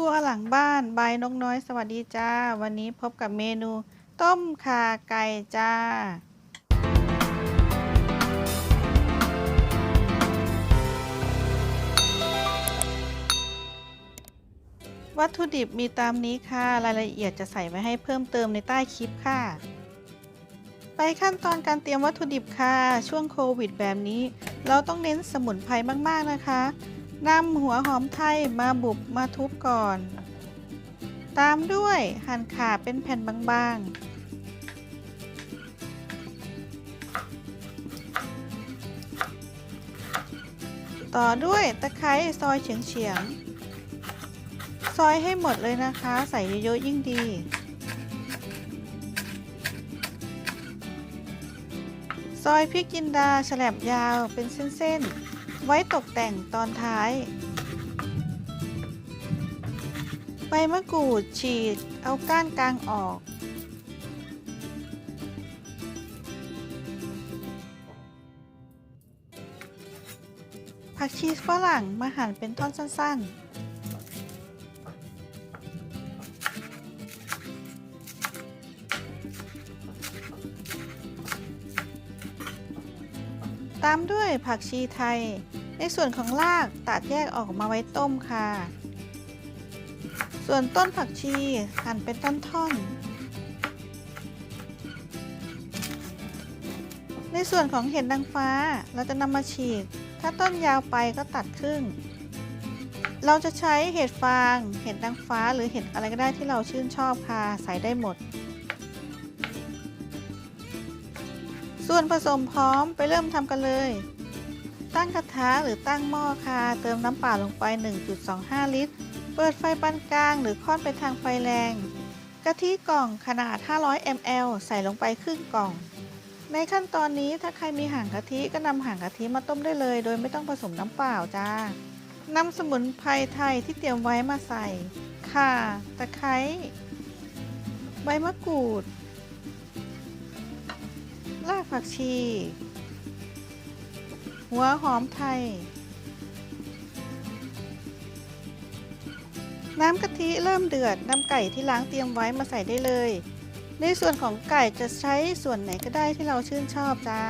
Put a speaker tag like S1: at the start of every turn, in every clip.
S1: รัวหลังบ้านบายนกน้อยสวัสดีจ้า วันนี้พบกับเมนู ต้มข่าไก่จ้า วัตถุดิบมีตามนี้ค่ะ รายละเอียดจะใส่ไว้ให้เพิ่มเติมในใต้คลิปค่ะ ไปขั้นตอนการเตรียมวัตถุดิบค่ะ ช่วงโควิดแบบนี้ เราต้องเน้นสมุนไพรมาก ๆ นะคะ นำหัวหอมไทยมาบุบมาทุบก่อน ตามด้วยหั่นขาเป็นแผ่นบางๆ ต่อด้วยตะไคร้ซอยเฉียงๆ ซอยให้หมดเลยนะคะ ใส่เยอะๆยิ่งดีซอยพริกจินดาฉลบยาวเป็นเส้นๆ ไว้ตกแต่งตอนท้าย ใบมะกรูดฉีดเอาก้านกลางออก ผักชีฝรั่งมาหั่นเป็นท่อนสั้นๆ ตามด้วยผักชีไทย ในส่วนของรากตัดแยกออกมาไว้ต้มค่ะ ส่วนต้นผักชีหั่นเป็นท่อนๆ ในส่วนของเห็ดนางฟ้าเราจะนำมาฉีก ถ้าต้นยาวไปก็ตัดครึ่ง เราจะใช้เห็ดฟาง เห็ดนางฟ้าหรือเห็ดอะไรก็ได้ที่เราชื่นชอบค่ะ ใส่ได้หมด ส่วนผสมพร้อมไปเริ่มทำกันเลย ตั้งกระทะหรือตั้งหม้อค่ะ เติมน้ำเปล่าลงไป 1.25 ลิตร เปิดไฟปานกลางหรือค่อนไปทางไฟแรง กะทิกล่องขนาด 500 ml ใส่ลงไปครึ่งกล่อง ในขั้นตอนนี้ถ้าใครมีห่างกะทิก็นำห่างกะทิมาต้มได้เลย โดยไม่ต้องผสมน้ำเปล่าจ้านำสมุนไพรไทยที่เตรียมไว้มาใส่ ข่า ตะไคร้ ใบมะกรูด รากผักชี หัวหอมไทย น้ำกะทิเริ่มเดือดนำไก่ที่ล้างเตรียมไว้มาใส่ได้เลย ในส่วนของไก่จะใช้ส่วนไหนก็ได้ที่เราชื่นชอบจ้า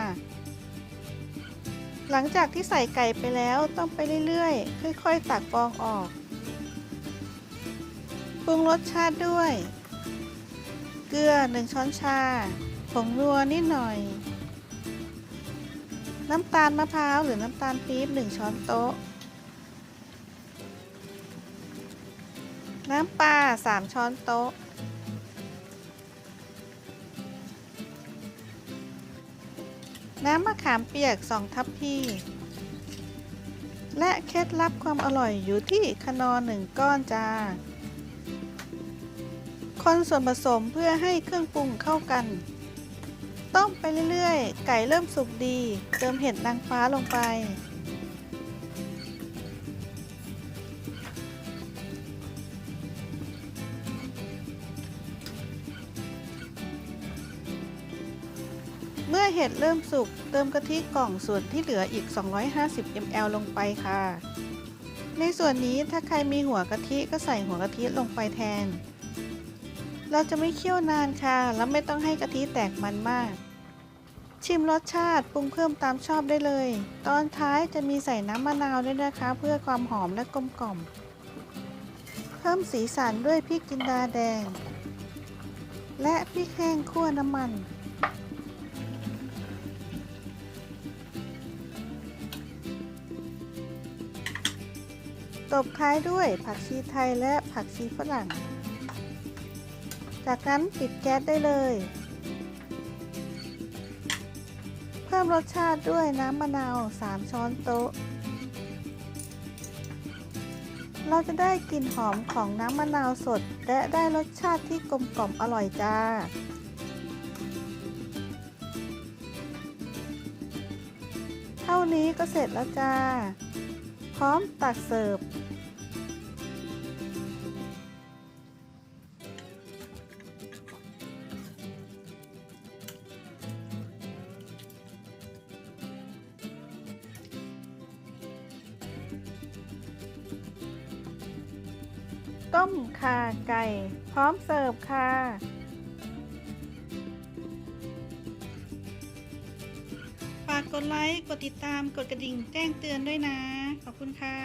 S1: หลังจากที่ใส่ไก่ไปแล้วต้องไปเรื่อยๆ ค่อยๆ ตักฟองออก ปรุงรสชาติด้วย เกลือ 1 ช้อนชา ผงนัวนิดหน่อย น้ำตาลมะพร้าวหรือน้ำตาลปี๊บ1ช้อนโต๊ะ น้ำปลา3ช้อนโต๊ะ น้ำมะขามเปียก2ทัพพีและเคล็ดลับความอร่อยอยู่ที่คนอหนึ่งก้อนจ้า คนส่วนผสมเพื่อให้เครื่องปรุงเข้ากัน ต้มไปเรื่อยๆ ไก่เริ่มสุกดี เติมเห็ดนางฟ้าลงไป เมื่อเห็ดเริ่มสุก เติมกะทิกล่องส่วนที่เหลืออีก 250 ml ลงไปค่ะ ในส่วนนี้ถ้าใครมีหัวกะทิก็ใส่หัวกะทิลงไปแทน เราจะไม่เคี่ยวนานค่ะ แล้วไม่ต้องให้กะทิแตกมันมาก ชิมรสชาติปรุงเพิ่มตามชอบได้เลย ตอนท้ายจะมีใส่น้ำมะนาวด้วยนะคะ เพื่อความหอมและกลมกล่อม เพิ่มสีสันด้วยพริกจินดาแดง และพริกแห้งคั่วน้ำมันตบท้ายด้วยผักชีไทยและผักชีฝรั่ง จากนั้นปิดแก๊สได้เลย เพิ่มรสชาติด้วยน้ำมะนาว 3 ช้อนโต๊ะ เราจะได้กลิ่นหอมของน้ำมะนาวสด และได้รสชาติที่กลมกล่อมอร่อยจ้าเท่านี้ก็เสร็จแล้วจ้า พร้อมตักเสิร์ฟ ต้มข่าไก่ พร้อมเสิร์ฟค่ะ ฝากกดไลค์ กดติดตาม กดกระดิ่งแจ้งเตือนด้วยนะ ขอบคุณค่ะ